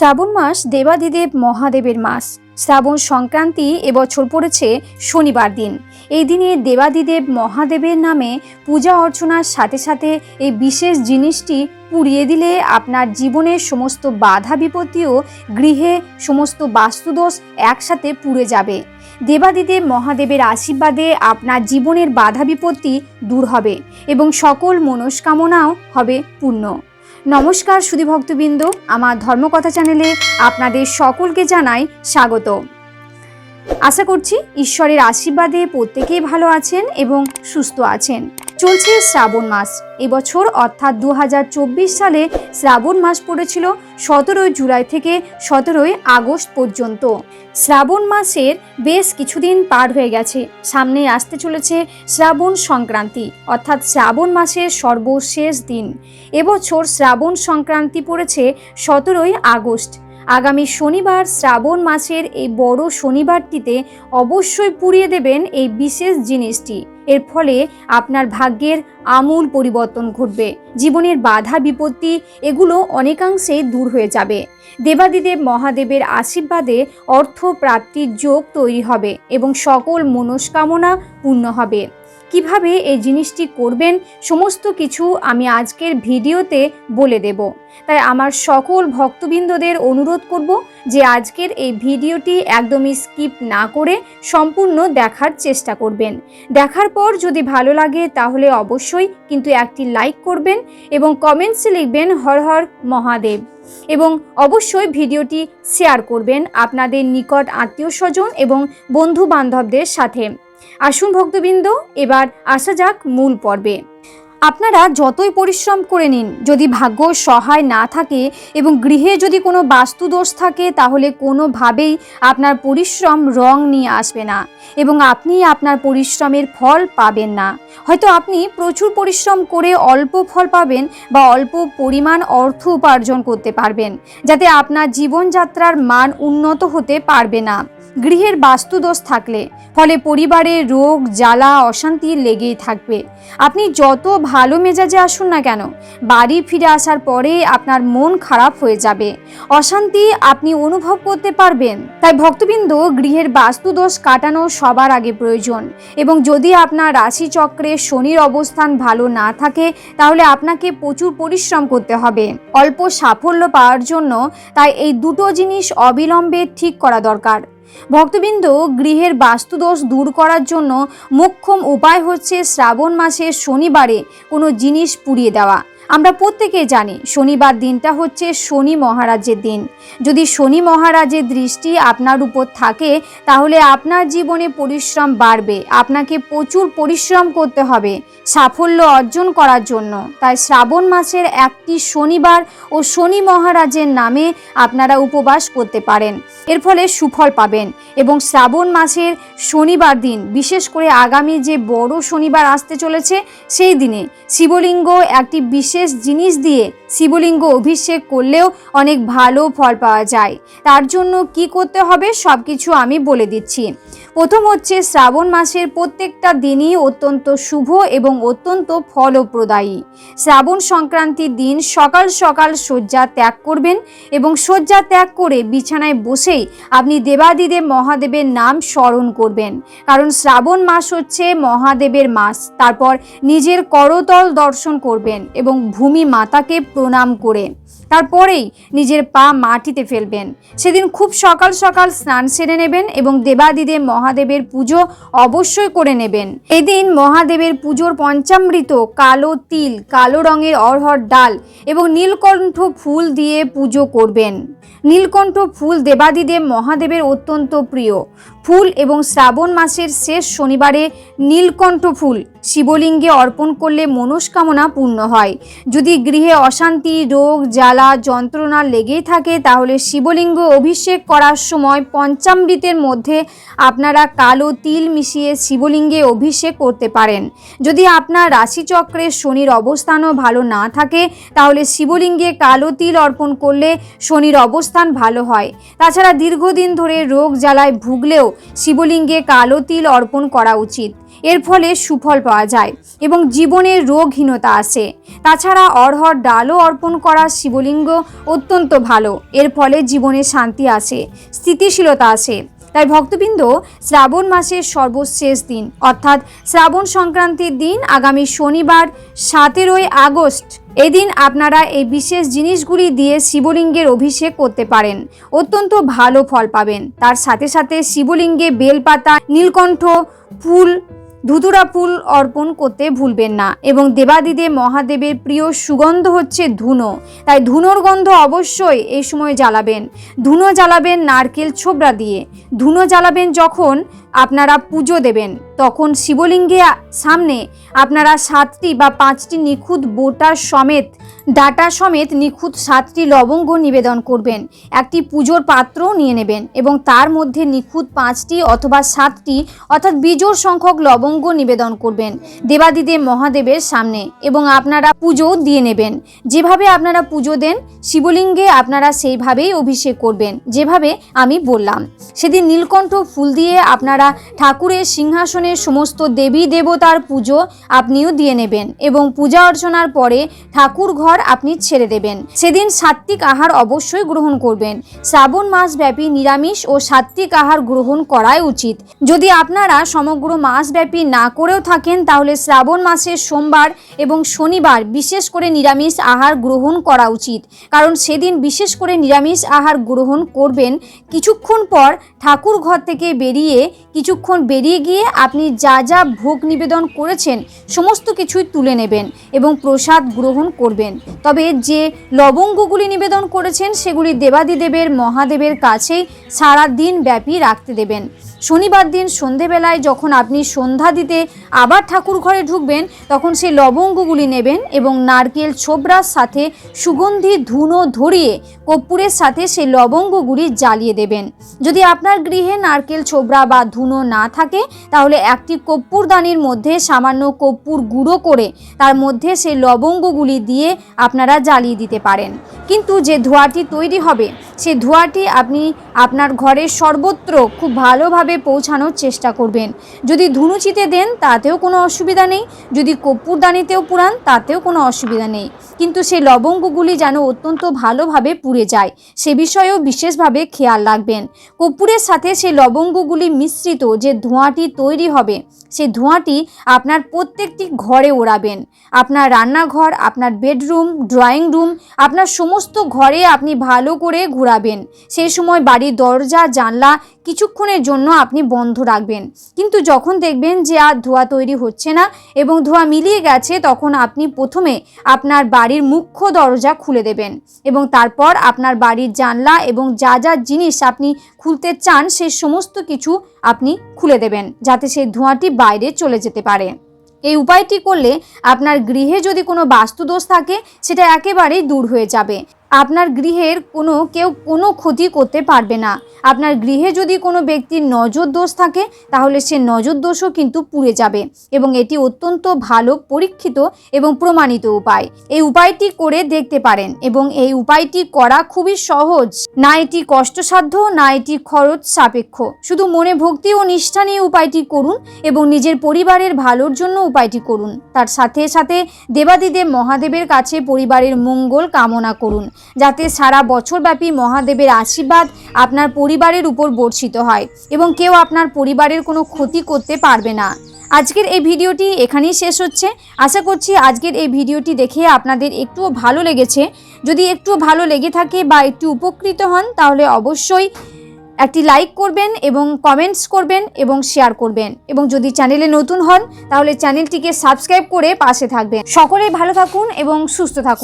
শ্রাবণ মাস দেবাদিদেব মহাদেবের মাস। শ্রাবণ সংক্রান্তি এবছর পড়েছে শনিবার দিন। এই দিনে দেবাদিদেব মহাদেবের নামে পূজা অর্চনার সাথে সাথে এই বিশেষ জিনিসটি পুড়িয়ে দিলে আপনার জীবনের সমস্ত বাধা বিপত্তিও গৃহে সমস্ত বাস্তুদোষ একসাথে পুড়ে যাবে। দেবাদিদেব মহাদেবের আশীর্বাদে আপনার জীবনের বাধা বিপত্তি দূর হবে এবং সকল মনস্কামনাও হবে পূর্ণ। নমস্কার সুধী ভক্তবৃন্দ, আমার ধর্মকথা চ্যানেলে আপনাদের সকলকে জানাই স্বাগত। আশা করছি ঈশ্বরের আশীর্বাদে প্রত্যেকেই ভালো আছেন এবং সুস্থ আছেন। চলছে শ্রাবণ মাস। এবছর অর্থাৎ দু হাজার চব্বিশ সালে শ্রাবণ মাস পড়েছিল সতেরোই জুলাই থেকে সতেরোই আগস্ট পর্যন্ত। শ্রাবণ মাসের বেশ কিছুদিন পার হয়ে গেছে। সামনে আসতে চলেছে শ্রাবণ সংক্রান্তি, অর্থাৎ শ্রাবণ মাসের সর্বশেষ দিন। এবছর শ্রাবণ সংক্রান্তি পড়েছে সতেরোই আগস্ট। আগামী শনিবার শ্রাবণ মাসের এই বড় শনিবারটিতে অবশ্যই পুড়িয়ে দেবেন এই বিশেষ জিনিসটি। এর ফলে আপনার ভাগ্যের আমূল পরিবর্তন ঘটবে। জীবনের বাধা, বিপত্তি, এগুলো অনেকাংশেই দূর হয়ে যাবে। দেবাদিদেব মহাদেবের আশীর্বাদে অর্থ প্রাপ্তির যোগ তৈরি হবে এবং সকল মনস্কামনা পূর্ণ হবে। কীভাবে এই জিনিসটি করবেন, সমস্ত কিছু আমি আজকের ভিডিওতে বলে দেব। তাই আমার সকল ভক্তবৃন্দদের অনুরোধ করব যে আজকের এই ভিডিওটি একদমই স্কিপ না করে সম্পূর্ণ দেখার চেষ্টা করবেন। দেখার পর যদি ভালো লাগে তাহলে অবশ্যই কিন্তু একটি লাইক করবেন এবং কমেন্টসে লিখবেন হর হর মহাদেব এবং অবশ্যই ভিডিওটি শেয়ার করবেন আপনাদের নিকট আত্মীয় স্বজন এবং বন্ধু বান্ধবদের সাথে। আসুন ভক্তবৃন্দ, এবার আসা যাক মূল পর্বে। আপনারা যতই পরিশ্রম করে নিন, যদি ভাগ্য সহায় না থাকে এবং গৃহে যদি কোনো বাস্তু দোষ থাকে, তাহলে কোনোভাবেই আপনার পরিশ্রম রং নিয়ে আসবে না এবং আপনি আপনার পরিশ্রমের ফল পাবেন না। হয়তো আপনি প্রচুর পরিশ্রম করে অল্প ফল পাবেন বা অল্প পরিমাণ অর্থ উপার্জন করতে পারবেন, যাতে আপনার জীবনযাত্রার মান উন্নত হতে পারবে না। গৃহের বাস্তুদোষ থাকলে, ফলে পরিবারে রোগ, জ্বালা, অশান্তি লেগেই থাকবে। আপনি যত ভালো মেজাজে আসুন না কেন, বাড়ি ফিরে আসার পরে আপনার মন খারাপ হয়ে যাবে। অশান্তি আপনি অনুভব করতে পারবেন। তাই ভক্তবৃন্দ, গৃহের বাস্তুদোষ কাটানো সবার আগে প্রয়োজন। এবং যদি আপনার রাশিচক্রে শনির অবস্থান ভালো না থাকে, তাহলে আপনাকে প্রচুর পরিশ্রম করতে হবে। অল্প সাফল্য পাওয়ার জন্য তাই এই দুটো জিনিস অবিলম্বে ঠিক করা দরকার। ভক্তবৃন্দ গৃহের বাস্তুদোষ দূর করার জন্য মোক্ষম উপায় হচ্ছে শ্রাবণ মাসের শনিবারে কোনো জিনিস পুড়িয়ে দেওয়া। আমরা প্রত্যেকেই জানি শনিবার দিনটা হচ্ছে শনি মহারাজের দিন। যদি শনি মহারাজের দৃষ্টি আপনার উপর থাকে, তাহলে আপনার জীবনে পরিশ্রম বাড়বে। আপনাকে প্রচুর পরিশ্রম করতে হবে সাফল্য অর্জন করার জন্য। তাই শ্রাবণ মাসের একটি শনিবার ও শনি মহারাজের নামে আপনারা উপবাস করতে পারেন। এর ফলে সুফল পাবেন এবং শ্রাবণ মাসের শনিবার দিন, বিশেষ করে আগামী যে বড় শনিবার আসতে চলেছে, সেই দিনে শিবলিঙ্গ একটি বিশেষ জিনিস দিয়ে শিবলিঙ্গ অভিষেক করলেও অনেক ভালো ফল পাওয়া যায়। তার জন্য কি করতে হবে সব কিছু আমি বলে দিচ্ছি। প্রথম হচ্ছে শ্রাবণ মাসের প্রত্যেকটা দিনই অত্যন্ত শুভ এবং অত্যন্ত ফলপ্রদায়ী। শ্রাবণ সংক্রান্তির দিন সকাল সকাল শয্যা ত্যাগ করবেন এবং শয্যা ত্যাগ করে বিছানায় বসেই আপনি দেবাদিদেব মহাদেবের নাম স্মরণ করবেন। কারণ শ্রাবণ মাস হচ্ছে মহাদেবের মাস। তারপর নিজের করতল দর্শন করবেন এবং ভূমি মাতাকে প্রণাম করে। তারপরেই নিজের পা মাটিতে ফেলবেন। সেদিন খুব সকাল সকাল স্নান সেরে নেবেন এবং দেবাদিদেব মহাদেবের পুজো অবশ্যই করে নেবেন। এদিন মহাদেবের পুজোর পঞ্চামৃত, কালো তিল, কালো রঙের অরহর ডাল এবং নীলকণ্ঠ ফুল দিয়ে পুজো করবেন। নীলকণ্ঠ ফুল দেবাদিদেব মহাদেবের অত্যন্ত প্রিয়। ফুল এবং শ্রাবণ মাসের শেষ শনিবারে নীলকণ্ঠ ফুল শিবলিঙ্গে অর্পণ করলে মনস্কামনা পূর্ণ হয়। যদি গৃহে অশান্তি, রোগ, জ্বালা, যন্ত্রণা লেগেই থাকে, তাহলে শিবলিঙ্গ অভিষেক করার সময় পঞ্চামৃতের মধ্যে আপনারা কালো তিল মিশিয়ে শিবলিঙ্গে অভিষেক করতে পারেন। যদি আপনার রাশিচক্রে শনির অবস্থানও ভালো না থাকে, তাহলে শিবলিঙ্গে কালো তিল অর্পণ করলে শনির অবস্থান অবস্থান ভালো হয়। তাছাড়া দীর্ঘদিন ধরে রোগ জ্বালায় ভুগলেও শিবলিঙ্গে কালো তিল অর্পণ করা উচিত। এর ফলে সুফল পাওয়া যায় এবং জীবনে রোগহীনতা আসে। তাছাড়া অরহর ডালও অর্পণ করা শিবলিঙ্গ অত্যন্ত ভালো। এর ফলে জীবনে শান্তি আসে, স্থিতিশীলতা আসে। তাই ভক্তবৃন্দ, শ্রাবণ মাসের সর্বশেষ দিন, অর্থাৎ শ্রাবণ সংক্রান্তির দিন আগামী শনিবার, সতেরোই আগস্ট এদিন আপনারা এই বিশেষ জিনিসগুলি দিয়ে শিবলিঙ্গের অভিষেক করতে পারেন। অত্যন্ত ভালো ফল পাবেন। তার সাথে সাথে শিবলিঙ্গে বেলপাতা, নীলকণ্ঠ, ফুল ধুতুরা ফুল অর্পণ করতে ভুলবেন না এবং দেবাদিদে মহাদেবের প্রিয় সুগন্ধ হচ্ছে ধুনো। তাই ধুনোর গন্ধ অবশ্যই এই সময় জ্বালাবেন। ধুনো জ্বালাবেন নারকেল ছোবড়া দিয়ে। ধুনো জ্বালাবেন যখন আপনারা পুজো দেবেন, তখন শিবলিঙ্গে সামনে আপনারা সাতটি বা পাঁচটি নিখুঁত বোটা সমেত, ডাটা সমেত নিখুঁত সাতটি লবঙ্গ নিবেদন করবেন। একটি পুজোর পাত্রও নিয়ে নেবেন এবং তার মধ্যে নিখুঁত পাঁচটি অথবা সাতটি, অর্থাৎ বিজোড় সংখ্যক লবঙ্গ নিবেদন করবেন। দেবাদিদেব মহাদেবের সামনে এবং আপনারা পুজো দিয়ে নেবেন। যেভাবে আপনারা পুজো দেন, শিবলিঙ্গে আপনারা সেইভাবেই অভিষেক করবেন, যেভাবে আমি বললাম। সেদিন নীলকণ্ঠ ফুল দিয়ে আপনারা ঠাকুরের সিংহাসনের সমস্ত দেবী দেবতার পুজো আপনিও দিয়ে নেবেন এবং পূজা অর্চনার পরে ঠাকুর ঘর আপনি ছেড়ে দেবেন। সেদিন সাত্ত্বিক আহার অবশ্যই গ্রহণ করবেন। শ্রাবণ মাস ব্যাপী নিরামিষ ও সাত্ত্বিক আহার গ্রহণ করাই উচিত। যদি আপনারা সমগ্র মাস ব্যাপী না করেও থাকেন, তাহলে শ্রাবণ মাসের সোমবার এবং শনিবার বিশেষ করে নিরামিষ আহার গ্রহণ করা উচিত। কারণ সেদিন বিশেষ করে নিরামিষ আহার গ্রহণ করবেন। কিছুক্ষণ পর ঠাকুর ঘর থেকে বেরিয়ে, কিছুক্ষণ বেরিয়ে গিয়ে আপনি যা যা ভোগ নিবেদন করেছেন, সমস্ত কিছুই তুলে নেবেন এবং প্রসাদ গ্রহণ করবেন। তবে যে লবঙ্গগুলি নিবেদন করেছেন, সেগুলি দেবাদিদেবের, মহাদেবের কাছেই সারা দিন ব্যাপী রাখতে দেবেন। শনিবার দিন সন্ধেবেলায় যখন আপনি সন্ধ্যা দিতে আবার ঠাকুর ঘরে ঢুকবেন, তখন সেই লবঙ্গগুলি নেবেন এবং নারকেল ছোবড়ার সাথে সুগন্ধি ধুনো ধরিয়ে কর্পূরের সাথে সেই লবঙ্গগুলি জ্বালিয়ে দেবেন। যদি আপনার গৃহে নারকেল ছোবড়া বা ধুনো না থাকে, তাহলে একটি কর্পূরদানির মধ্যে সামান্য কর্পূর গুঁড়ো করে তার মধ্যে সেই লবঙ্গগুলি দিয়ে আপনারা জ্বালিয়ে দিতে পারেন। কিন্তু যে ধোঁয়াটি তৈরি হবে, সে ধোঁয়াটি আপনি আপনার ঘরের সর্বত্র খুব ভালোভাবে পৌঁছানোর চেষ্টা করবেন। যদি ধুনুচিতে দেন, তাতেও কোনো অসুবিধা নেই। যদি কর্পূরদানিতেও পুরান, তাতেও কোনো অসুবিধা নেই। কিন্তু সেই লবঙ্গগুলি যেন অত্যন্ত ভালোভাবে পুড়ে যায়, সে বিষয়েও বিশেষভাবে খেয়াল রাখবেন। কর্পূরের সাথে সেই লবঙ্গগুলি মিশ্রিত যে ধোঁয়াটি তৈরি হবে সেই ধোঁয়াটি আপনার প্রত্যেকটি ঘরে ওড়াবেন। আপনার রান্নাঘর, আপনার বেডরুম, ড্রয়িং রুম, আপনার সমস্ত ঘরে আপনি ভালো করে ঘোরাবেন। সেই সময় বাড়ির দরজা, জানলা কিছুক্ষণের জন্য আপনি বন্ধ রাখবেন। কিন্তু যখন দেখবেন যে আর ধোঁয়া তৈরি হচ্ছে না এবং ধোঁয়া মিলিয়ে গেছে, তখন আপনি প্রথমে আপনার বাড়ির মুখ্য দরজা খুলে দেবেন এবং তারপর আপনার বাড়ির জানলা এবং যা যা জিনিস আপনি খুলতে চান সেই সমস্ত কিছু আপনি খুলে দেবেন, যাতে সেই ধোঁয়াটি বাইরে চলে যেতে পারে। এই উপায়টি করলে আপনার গৃহে যদি কোনো বাস্তুদোষ থাকে, সেটা একেবারেই দূর হয়ে যাবে। আপনার গৃহের কোনো, কেউ কোনো ক্ষতি করতে পারবে না। আপনার গৃহে যদি কোনো ব্যক্তির নজর দোষ থাকে, তাহলে সে নজর দোষও কিন্তু পুড়ে যাবে এবং এটি অত্যন্ত ভালো, পরীক্ষিত এবং প্রমাণিত উপায়। এই উপায়টি করে দেখতে পারেন এবং এই উপায়টি করা খুবই সহজ। না এটি কষ্টসাধ্য, না এটি খরচ সাপেক্ষ। শুধু মনে ভক্তি ও নিষ্ঠা নিয়ে উপায়টি করুন এবং নিজের পরিবারের ভালোর জন্য উপায়টি করুন। তার সাথে সাথে দেবাদিদেব মহাদেবের কাছে পরিবারের মঙ্গল কামনা করুন। যাতে সারা বছরব্যাপী মহাদেবের আশীর্বাদ আপনার পরিবারের উপর বর্ষিত হয় এবং কেউ আপনার পরিবারের কোনো ক্ষতি করতে পারবে না। আজকের এই ভিডিওটি এখানেই শেষ হচ্ছে। আশা করছি আজকের এই ভিডিওটি দেখে আপনাদের একটুও ভালো লেগেছে। যদি একটু ভালো লেগে থাকে বা একটু উপকৃত হন, তাহলে অবশ্যই একটি লাইক করবেন এবং কমেন্টস করবেন এবং শেয়ার করবেন। এবং যদি চ্যানেলে নতুন হন, তাহলে চ্যানেলটিকে সাবস্ক্রাইব করে পাশে থাকবেন। সকলেই ভালো থাকুন এবং সুস্থ থাকুন।